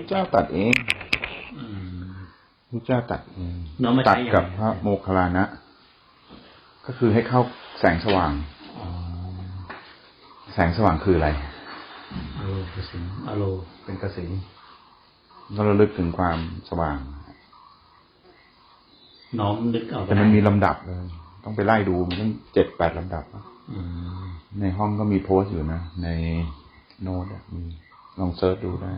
ระเจ้าตัดเองอืมพระเจ้าตัดเองน้องมาใช้ตัดกับยังไงพระโมคคัลลานะ ก็คือให้เข้าแสงสว่างอ๋อแสงสว่างคืออะไรอโลกสินอโลเป็นกสิก็ระลึกถึงความสว่าง น้อมนึกเอาแต่มันมีลำดับเลย ต้องไปไล่ดูมันต้องเจ็ดแปดลำดับอืมในห้องก็มีโพสต์อยู่นะ ในโน้ตอะมีลองเซิร์ชดูได้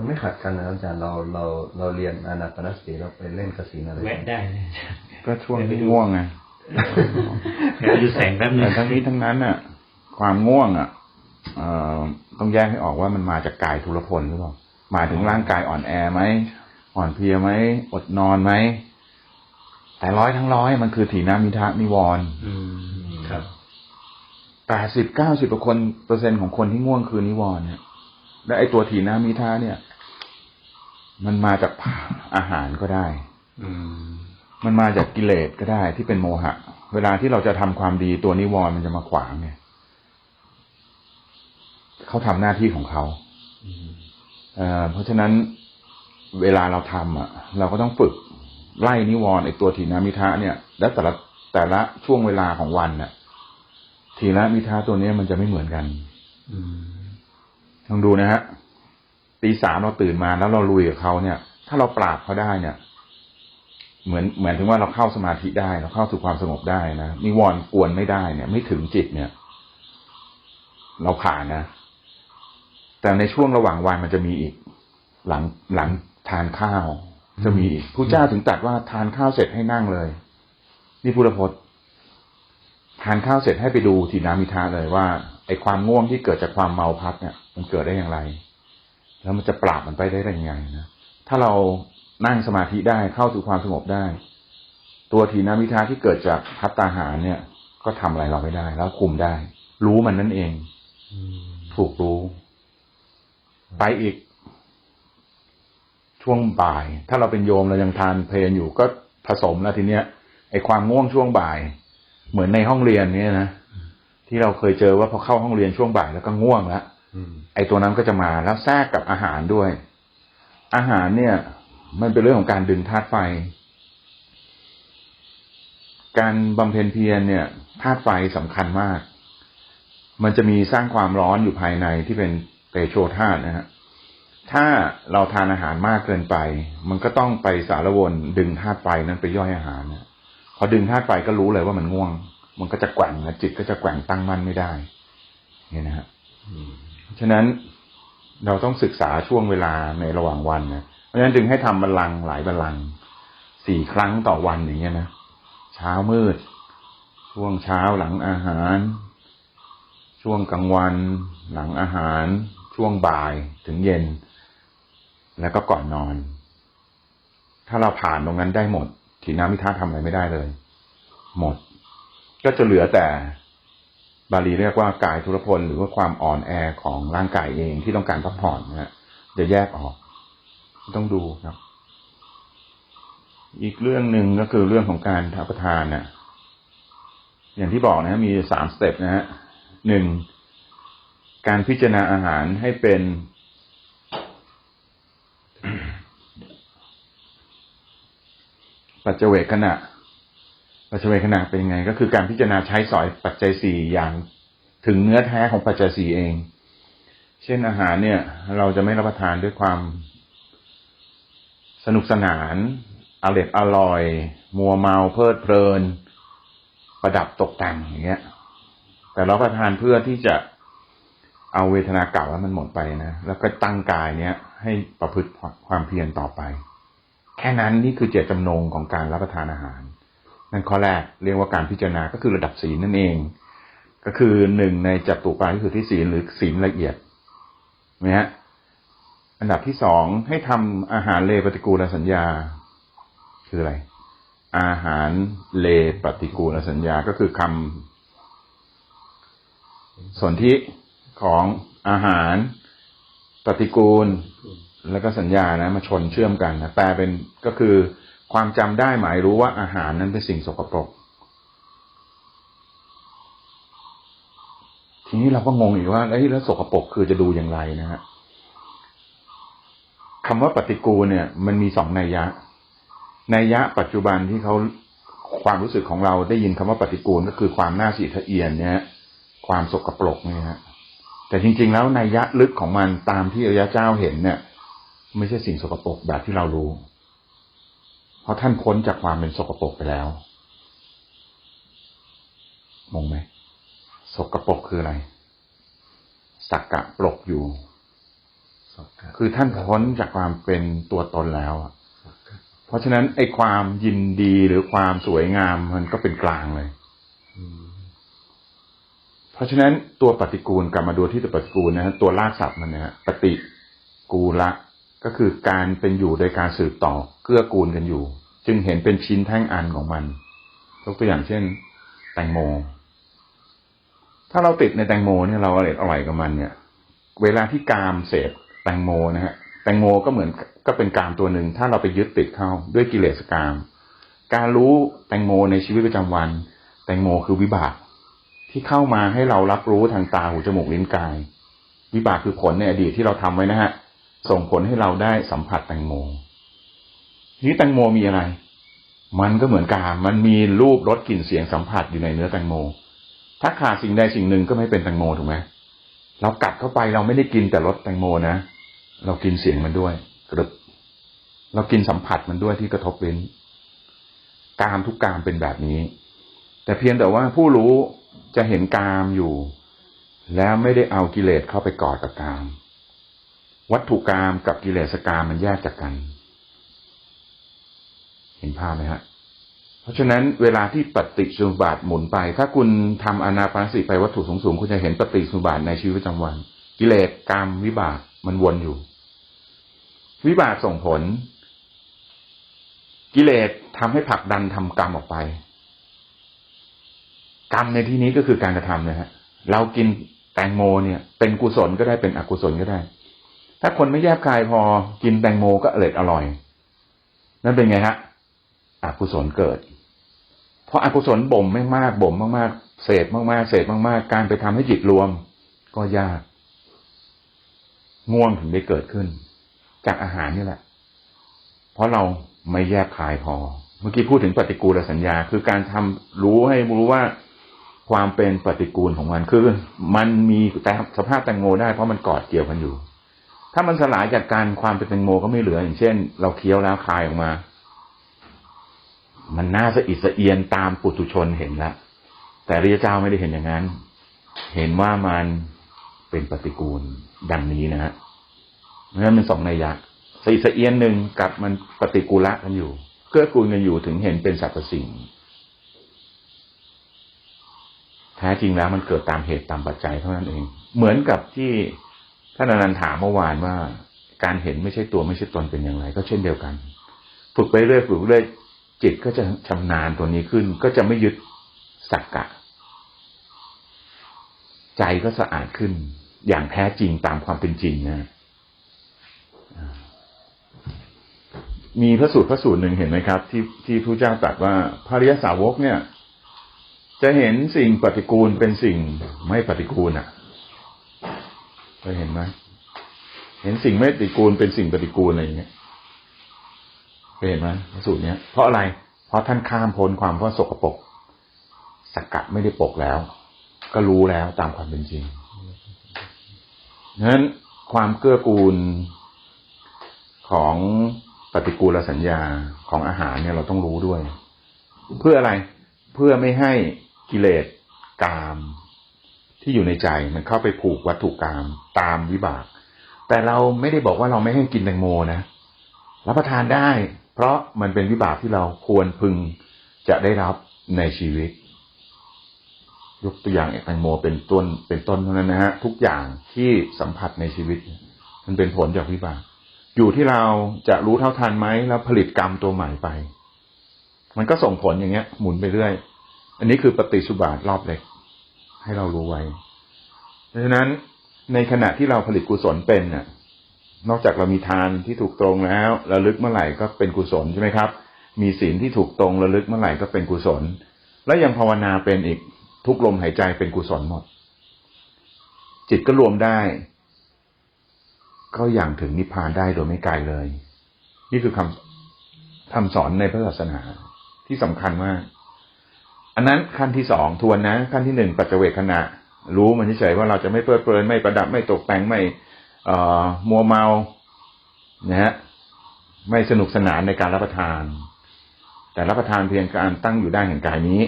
มันไม่ขัดกันนะอาจารย์เราเราเราเรียนอนาปนสติเราไปเล่นกสินอะไรแวะได้เลยก็ช่วงที่ง่วงไงเดี๋ยวดูแสงแป๊บนึแต่งทั้งนี้ทั้งนั้นอะ ความง่วงอะเอ่อต้องแยกให้ออกว่ามันมาจากกายทุรพลหรือเปล่าหมายถึงร่างกายอ่อนแอไหมอ่อนเพลียไหมอดนอนไหมแต่ร้อยทั้งร้อยมันคือถีนามิทะนิวรณ์อืมครับแปดสิบเก้าสิบคนเปอร์เซ็นต์ของคนที่ง่วงคือนิวรณ์เนี่ย และไอตัวถีนามิทะเนี่ย มันมาจากอาหารก็ได้ อืมมันมาจากกิเลสก็ได้ที่เป็นโมหะ เวลาที่เราจะทำความดีตัวนิวรณ์มันจะมาขวางเนี่ยเขาทำหน้าที่ของเขาอืมเอ่อเพราะฉะนั้นเวลาเราทำอะ เราก็ต้องฝึกไล่นิวรณ์ไอตัวถีนามิทะเนี่ย และแต่ละแต่ละช่วงเวลาของวันน่ะถีนามิทะตัวเนี้ยมันจะไม่เหมือนกัน อืม ลองดูนะฮะตีสามเราตื่นมาแล้วเราลุยกับเขาเนี่ย ถ้าเราปราบเขาได้เนี่ย เหมือนเหมือนถึงว่าเราเข้าสมาธิได้ เราเข้าสู่ความสงบได้นะนิวรณ์กวนไม่ได้เนี่ย ไม่ถึงจิตเนี่ย เราผ่านนะแต่ในช่วงระหว่างวันมันจะมีอีก หลังหลังทานข้าว จะมีอีกผู้เจ้าถึงตัดว่าทานข้าวเสร็จให้นั่งเลย นี่พุทธพจน์ ทานข้าวเสร็จให้ไปดูทีนามิทาเลยว่า ไอ้ความง่วงที่เกิดจากความเมาพัดเนี่ย มันเกิดได้อย่างไร แล้วมันจะปราบมันไปได้ยังไงนะถ้าเรานั่งสมาธิได้เข้าสู่ความสงบได้ ตัวทีนามิทาที่เกิดจากพัตตาหารเนี่ย ก็ทำอะไรเราไม่ได้ แล้วคุมได้ รู้มันนั่นเองถูกรู้ ไปอีก ช่วงบ่าย ถ้าเราเป็นโยมเรายังทานเพลนอยู่ก็ผสมแล้วทีเนี้ยไอ้ความง่วงช่วงบ่าย เหมือนในห้องเรียนเนี่ยนะ ที่เราเคยเจอว่าพอเข้าห้องเรียนช่วงบ่ายแล้วก็ง่วงแล้วอืมไอ้ตัวนั้นก็จะมาแล้วแทรกกับอาหารด้วย อาหารเนี่ย มันเป็นเรื่องของการดึงธาตุไฟ การบำเพ็ญเพียรเนี่ยธาตุไฟสำคัญมาก มันจะมีสร้างความร้อนอยู่ภายในที่เป็นเตโชธาตุนะฮะถ้าเราทานอาหารมากเกินไป มันก็ต้องไปสารวนดึงธาตุไฟนั้นไปย่อยอาหารนะพอดึงธาตุไฟก็รู้เลยว่ามันง่วง มันก็จะแกว่งนะจิตก็จะแกว่งตั้งมั่นไม่ได้เนี่ยนะฮะฉะนั้นเราต้องศึกษาช่วงเวลาในระหว่างวันนะเพราะฉะนั้นจึงให้ทำบัลลังก์หลายบัลลังก์สี่ครั้งต่อวันอย่างเงี้ยนะเช้ามืด ช่วงเช้าหลังอาหาร ช่วงกลางวัน หลังอาหาร ช่วงบ่ายถึงเย็น แล้วก็ก่อนนอน ถ้าเราผ่านตรงนั้นได้หมดทีนามิทาทำอะไรไม่ได้เลย หมด ก็จะเหลือแต่บาลีเรียกว่ากายทุรพลหรือว่าความอ่อนแอของร่างกายเองที่ต้องการพักผ่อนนะฮะจะแยกออก ต้องดูครับ อีกเรื่องหนึ่งก็คือเรื่องของการรับประทานน่ะ อย่างที่บอกนะฮะมีสามสเต็ปนะฮะหนึ่งการพิจารณาอาหารให้เป็นปัจเจเวกขณะ ปัจเจเวกขณะเป็นยังไง ก็คือการพิจารณาใช้สอยปัจจัยสี่อย่างถึงเนื้อแท้ของปัจจัยสี่เอง เช่นอาหารเนี่ย เราจะไม่รับประทานด้วยความสนุกสนานอร่อยอร่อย มัวเมาเพลิดเพลิน ประดับตกแต่งอย่างเงี้ย แต่เราประทานเพื่อที่จะเอาเวทนาเก่าแล้วมันหมดไปนะแล้วก็ตั้งกายเนี้ยให้ประพฤติความเพียรต่อไป แค่นั้นนี่คือเจตจำนงของการรับประทานอาหาร นั่นข้อแรกเรียกว่าการพิจารณาก็คือระดับศีลนั่นเอง ก็คือหนึ่งในจัตุปาที่คือที่ศีลหรือศีลละเอียดนะฮะอันดับที่สองให้ทำอาหารเลปฏิกูลสัญญา คืออะไร อาหารเลปฏิกูลสัญญาก็คือคำส่วนธิของอาหารปฏิกูล แล้วก็สัญญานะมาชนเชื่อมกันนะแปลเป็นก็คือ ความจำได้หมายรู้ว่าอาหารนั้นเป็นสิ่งสกปรก ทีนี้เราก็งงอีกว่าเอ้แล้วสกปรกคือจะดูอย่างไรนะฮะคำว่าปฏิกูลเนี่ย มันมีสองนัยยะนัยยะ ปัจจุบันที่เขาความรู้สึกของเราได้ยินคำว่าปฏิกูลก็คือความน่าสีทะเอียนเนี่ย ความสกปรกเนี่ยฮะแต่จริง ๆ แล้วนัยยะลึกของมันตามที่อริยะเจ้าเห็นเนี่ย ไม่ใช่สิ่งสกปรกแบบที่เรารู้ ราะท่านพ้นจากความเป็นสกปรกไปแล้วมองไหมสกปรกคืออะไร สักกะปรกอยู่สักกะคือท่านพ้นจากความเป็นตัวตนแล้วอะสักกะเพราะฉะนั้นไอ้ความยินดีหรือความสวยงามมันก็เป็นกลางเลยอืมเพราะฉะนั้นตัวปฏิกูลกลับมาดูที่ตัวปฏิกูลนะฮะตัวรากศัพท์มันนะฮะปฏิกูละ ก็คือการเป็นอยู่โดยการสืบต่อเกื้อกูลกันอยู่ จึงเห็นเป็นชิ้นแท่งอันของมันยกตัวอย่างเช่น แตงโม ถ้าเราติดในแตงโมเนี่ยเราอร่อยอร่อยกับมันเนี่ย เวลาที่กามเสพแตงโมนะฮะแตงโมก็เหมือนก็เป็นกามตัวหนึ่ง ถ้าเราไปยึดติดเข้าด้วยกิเลสกาม การรู้แตงโมในชีวิตประจำวัน แตงโมคือวิบากที่เข้ามาให้เรารับรู้ทางตาหูจมูกลิ้นกาย วิบากคือผลในอดีตที่เราทำไว้นะฮะ ส่งผลให้เราได้สัมผัสแตงโมทีนี้แตงโมมีอะไร มันก็เหมือนกามมันมีรูปรสกลิ่นเสียงสัมผัสอยู่ในเนื้อแตงโม ถ้าขาดสิ่งใดสิ่งหนึ่งก็ไม่เป็นแตงโมถูกไหมเรากัดเข้าไปเราไม่ได้กินแต่รสแตงโมนะ เรากินเสียงมันด้วยกรึบเรากินสัมผัสมันด้วยที่กระทบลิ้นกามทุกกามเป็นแบบนี้ แต่เพียงแต่ว่าผู้รู้จะเห็นกามอยู่ แล้วไม่ได้เอากิเลสเข้าไปกอดกับกาม วัตถุกามกับกิเลสกามมันแยกจากกัน เห็นภาพไหมฮะ เพราะฉะนั้นเวลาที่ปฏิสุบาทหมุนไป ถ้าคุณทำอนาปานสติไปวัตถุสูงๆคุณจะเห็นปฏิสุบาทในชีวิตประจำวัน กิเลสกามวิบากมันวนอยู่ วิบากส่งผล กิเลสทำให้ผลักดันทำกรรมออกไป กรรมในที่นี้ก็คือการกระทำนะฮะเรากินแตงโมเนี่ย เป็นกุศลก็ได้เป็นอกุศลก็ได้ ถ้าคนไม่แยบคายพอกินแตงโมก็อร่อยอร่อย นั่นเป็นไงฮะอกุศลเกิด เพราะอากุศลบ่มไม่มากบ่มมากๆเสพมากๆเสพมากๆ การไปทำให้จิตรวม ก็ยาก ง่วงถึงได้เกิดขึ้น จากอาหารนี่แหละ เพราะเราไม่แยกคายพอ เมื่อกี้พูดถึงปฏิกูลสัญญา คือการทำรู้ให้รู้ว่าความเป็นปฏิกูลของมันคือ มันมีแต่สภาพแตงโมได้เพราะมันกอดเกี่ยวกันอยู่ ถ้ามันสลายจากการความเป็นแตงโมก็ไม่เหลือ อย่างเช่น เราเคี้ยวแล้วคายออกมา มันน่าสะอิดสะเอียนตามปุถุชนเห็นล้วแต่อริยเจ้าไม่ได้เห็นอย่างนั้น เห็นว่ามันเป็นปฏิกูลดังนี้นะฮะนั้นเป็นสองนัยยะสะอิดสะเอียนหนึ่งกับมันปฏิกูละกันอยู่เกื้อกูลกันอยู่ถึงเห็นเป็นสรรพสิ่งแท้จริงแล้วมันเกิดตามเหตุตามปัจจัยเท่านั้นเอง เหมือนกับที่ ท่านอนันต์ถามเมื่อวานว่า การเห็นไม่ใช่ตัวไม่ใช่ตนเป็นอย่างไร ก็เช่นเดียวกัน ฝึกไปเรื่อยฝึกเรื่อยจิตก็จะชำนาญตัวนี้ขึ้น ก็จะไม่ยึดสักกะ ใจก็สะอาดขึ้น อย่างแท้จริงตามความเป็นจริงนะมีพระสูตรพระสูตรหนึ่งเห็นไหมครับ ที่ที่พระเจ้าตรัสว่าพระริยสาวกเนี่ย จะเห็นสิ่งปฏิกูลเป็นสิ่งไม่ปฏิกูลอะ เคยเห็นไหมเห็นสิ่งไม่ปฏิกูลเป็นสิ่งปฏิกูลอะไรอย่างเงี้ยเคยเห็นไหมพระสูตรเนี้ยเพราะอะไร เพราะท่านข้ามพ้นความว่าสกปรกสกกะไม่ได้ปกแล้ว ก็รู้แล้วตามความเป็นจริงนั้นความเกื้อกูลของปฏิกูลสัญญาของอาหารเนี่ยเราต้องรู้ด้วย เพื่ออะไรเพื่อไม่ให้กิเลสกาม ที่อยู่ในใจมันเข้าไปผูกวัตถุกรรมตามวิบาก แต่เราไม่ได้บอกว่าเราไม่ให้กินแตงโมนะรับประทานได้ เพราะมันเป็นวิบากที่เราควรพึงจะได้รับในชีวิต ยกตัวอย่างแตงโมเป็นต้นเป็นต้นเท่านั้นนะฮะทุกอย่างที่สัมผัสในชีวิต มันเป็นผลจากวิบาก อยู่ที่เราจะรู้เท่าทันไหมแล้วผลิตกรรมตัวใหม่ไป มันก็ส่งผลอย่างเงี้ย หมุนไปเรื่อย อันนี้คือปฏิสุบาทรอบเล็ก ให้เรารู้ไว้ เพราะฉะนั้นในขณะที่เราผลิตกุศลเป็นน่ะ นอกจากเรามีทานที่ถูกตรงแล้วระลึกเมื่อไหร่ก็เป็นกุศลใช่ไหมครับ มีศีลที่ถูกตรงระลึกเมื่อไหร่ก็เป็นกุศล แล้วยังภาวนาเป็นอีกทุกลมหายใจเป็นกุศลหมด จิตก็รวมได้ ก็อย่างถึงนิพพานได้โดยไม่ไกลเลย นี่คือคำคำสอนในพระศาสนาที่สำคัญมาก อันนั้นขั้นที่สองทวนนะ ขั้นที่หนึ่งปัจเจเวคขณะ รู้มันเฉยว่าเราจะไม่เพลิดเพลินไม่ประดับไม่ตกแต่งไม่เอ่อมัวเมานะฮะไม่สนุกสนานในการรับประทาน แต่รับประทานเพียงการตั้งอยู่ได้แห่งกายนี้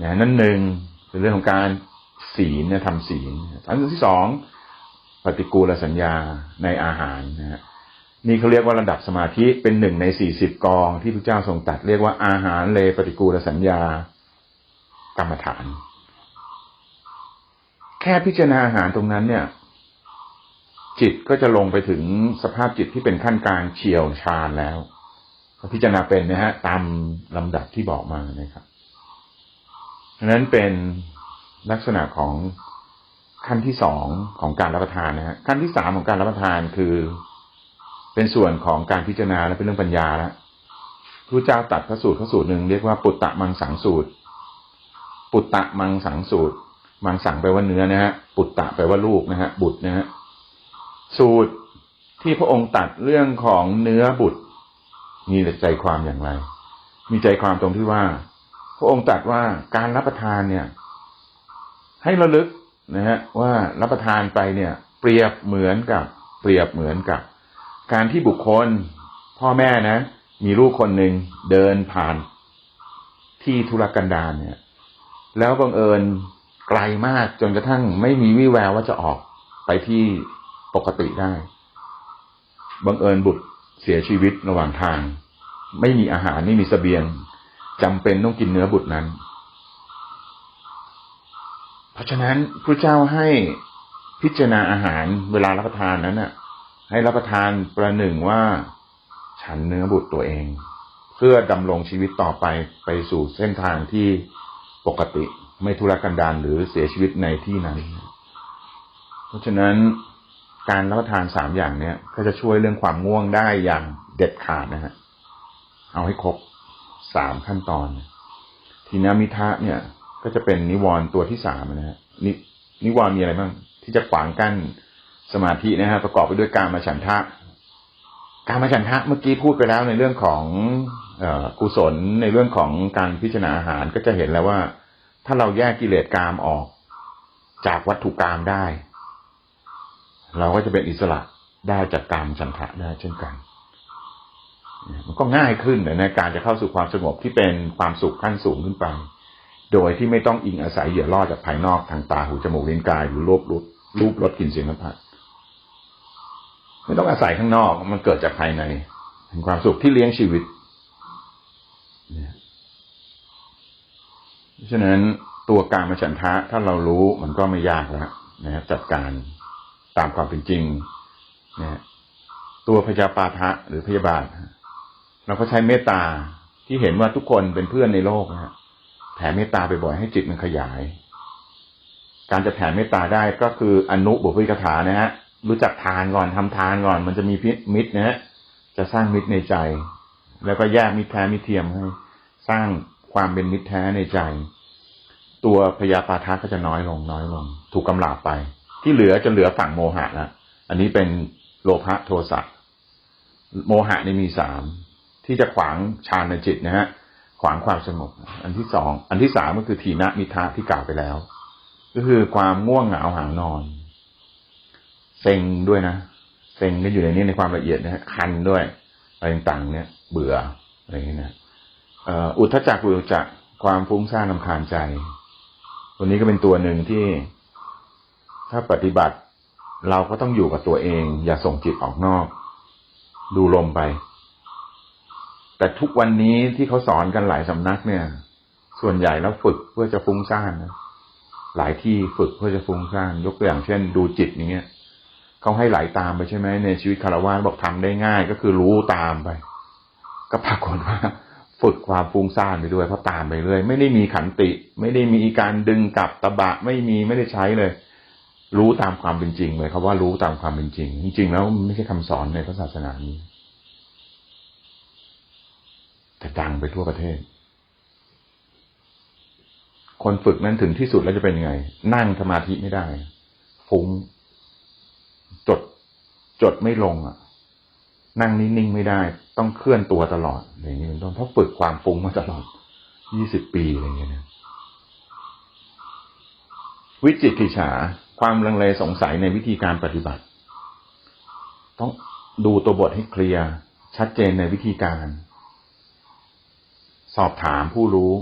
นะนั่นหนึ่งเป็นเรื่องของการศีลนี่ยทำศีลอันที่สองปฏิกูลสัญญาในอาหารนะฮะนี่เขาเรียกว่าระดับสมาธิเป็นหนึ่งในสี่สิบกองที่พระเจ้าทรงตัดเรียกว่าอาหารเลปฏิกูลสัญญา กรรมฐาน แค่พิจารณาอาหารตรงนั้นเนี่ย จิตก็จะลงไปถึงสภาพจิตที่เป็นขั้นกลางเฉียวชาญแล้วพิจารณาเป็นนะฮะ ตามลำดับที่บอกมานะครับดังนั้นเป็นลักษณะของขั้นที่สองของการรับประทานนะฮะขั้นที่สามของการรับประทานคือ เป็นส่วนของการพิจารณาและเป็นเรื่องปัญญาแล้วพระเจ้าตัดพระสูตรพระสูตรหนึ่งเรียกว่าปุตตะมังสังสูตร ปุตตะมังสังสูตร มังสังแปลว่าเนื้อนะฮะปุตตะแปลว่าลูกนะฮะบุตรนะฮะสูตรที่พระองค์ตัดเรื่องของเนื้อบุตร มีใจความอย่างไร มีใจความตรงที่ว่า พระองค์ตรัสว่าการรับประทานเนี่ย ให้ระลึกนะฮะว่ารับประทานไปเนี่ย เปรียบเหมือนกับ เปรียบเหมือนกับ การที่บุคคลพ่อแม่นะ มีลูกคนหนึ่งเดินผ่านที่ธุรกันดารเนี่ย แล้วบังเอิญไกลมากจนกระทั่งไม่มีวี่แววว่าจะออกไปที่ปกติได้ บังเอิญบุตรเสียชีวิตระหว่างทาง ไม่มีอาหารไม่มีสเสบียงจำเป็นต้องกินเนื้อบุตรนั้น เพราะฉะนั้นพระเจ้าให้พิจารณาอาหารเวลารับประทานนั้นน่ะ ให้รับประทานประหนึ่งว่า ฉันเนื้อบุตรตัวเอง เพื่อดำรงชีวิตต่อไปไปสู่เส้นทางที่ ปกติ ไม่ทุรกันดารหรือเสียชีวิตในที่นั้น เพราะฉะนั้นการรับประทานสามอย่างเนี้ยก็จะช่วยเรื่องความง่วงได้อย่างเด็ดขาดนะฮะเอาให้ครบสามขั้นตอน ทีนามิทะเนี่ย ก็จะเป็นนิวรณ์ตัวที่สามนะฮะนินิวรณ์มีอะไรบ้างที่จะขวางกั้นสมาธินะฮะประกอบไปด้วยการมาฉันทะ การมาฉันทะเมื่อกี้พูดไปแล้วในเรื่องของ กุศลในเรื่องของการพิจารณาอาหารก็จะเห็นแล้วว่า ถ้าเราแยกกิเลสกามออก จากวัตถุกรรมได้ เราก็จะเป็นอิสระได้จากกามฉันทะได้เช่นกันมันก็ง่ายขึ้นในการจะเข้าสู่ความสงบที่เป็นความสุขขั้นสูงขึ้นไป โดยที่ไม่ต้องอิงอาศัยเหยื่อล่อจากภายนอกทางตาหูจมูกลิ้นกายหรือรูปรูปรูปรสกลิ่นเสียงสัมผัสไม่ต้องอาศัยข้างนอกมันเกิดจากภายในเป็นความสุขที่เลี้ยงชีวิต เพราะฉะนั้นตัวการมาฉันทะถ้าเรารู้มันก็ไม่ยากแล้วนะครับจัดการตามความเป็นจริงนะตัวพยาปาทะหรือพยาบาทเราก็ใช้เมตตาที่เห็นว่าทุกคนเป็นเพื่อนในโลกนะฮะแผ่เมตตาไปบ่อยให้จิตมันขยาย การจะแผ่เมตตาได้ก็คืออนุบุพิกถานะฮะรู้จักทานก่อนทำทานก่อน มันจะมีมิตรนะฮะจะสร้างมิตรในใจ แล้วก็แยกมิตรแท้มิตรเทียมให้ สร้างความเป็นมิตรแท้ในใจ ตัวพยาปาทะก็จะน้อยลงน้อยลง ถูกกำลาบไป ที่เหลือจะเหลือฝั่งโมหะแล้วอันนี้เป็นโลภะโทสะโมหะนี่มีสามที่จะขวางฌานในจิตนะฮะขวางความสงบอันที่สองอันที่สามก็คือทีนะมิทะที่กล่าวไปแล้ว ก็คือความง่วงเหงาหางนอน เซ็งด้วยนะเซ็งก็อยู่ในนี้ในความละเอียดนะฮะคันด้วยอะไรต่างๆเนี่ย เบื่ออะไรอย่างเงี้ยนะอุทธจักกุจักความฟุ้งซ่านลำคาญใจ ตัวนี้ก็เป็นตัวหนึ่งที่ถ้าปฏิบัติ เราก็ต้องอยู่กับตัวเอง อย่าส่งจิตออกนอก ดูลมไป แต่ทุกวันนี้ที่เขาสอนกันหลายสำนักเนี่ย ส่วนใหญ่แล้วฝึกเพื่อจะฟุ้งซ่านนะหลายที่ฝึกเพื่อจะฟุ้งซ่านยกตัวอย่างเช่น ดูจิตอย่างเงี้ยเขาให้ไหลาตามไปใช่ไหมในชีวิตคารวะบอกทำได้ง่ายก็คือรู้ตามไป ก็ปรากฏว่าฝึกความฟุ้งซ่านไปด้วยเพราะตามไปเรื่อยไม่ได้มีขันติ ไม่ได้มีการดึงกลับตะบะไม่มีไม่ได้ใช้เลย รู้ตามความเป็นจริงเลยเขาว่ารู้ตามความเป็นจริง จริง ๆ แล้วไม่ใช่คำสอนในพระศาสนานี้แต่ดังไปทั่วประเทศ คนฝึกนั้นถึงที่สุดแล้วจะเป็นยังไง นั่งสมาธิไม่ได้ฟุ้งจดจดไม่ลงอะ นั่งนิ่งๆไม่ได้ ต้องเคลื่อนตัวตลอดอย่างนี้เป็นต้นเพราะฝึกความฟุ้งมาตลอดยี่สิบปีอะไรอย่างเงี้ยนะวิจิกิจฉาความลังเลสงสัยในวิธีการปฏิบัติ ต้องดูตัวบทให้เคลียร์ชัดเจนในวิธีการ สอบถามผู้รู้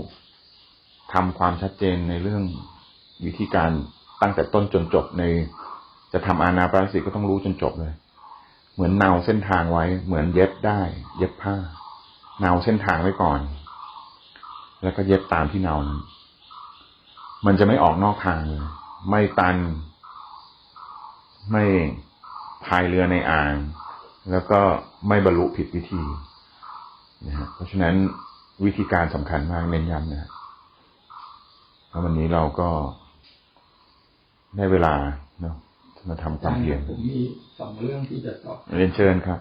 ทำความชัดเจนในเรื่องวิธีการตั้งแต่ต้นจนจบใน จะทำอานาปานสติก็ต้องรู้จนจบเลย เหมือนเนาเส้นทางไว้ เหมือนเย็บได้ เย็บผ้า เนาเส้นทางไว้ก่อน แล้วก็เย็บตามที่เนานั้นมันจะไม่ออกนอกทางเลยไม่ตัน ไม่พายเรือในอ่าง แล้วก็ไม่บรรลุผิดวิธีนะฮะเพราะฉะนั้นวิธีการสำคัญมากเน้นย้ำนะฮะแล้ววันนี้เราก็ได้เวลาเนาะ มาทำความเพียรผมมีสองเรื่องที่จะตอบเรียนเชิญครับ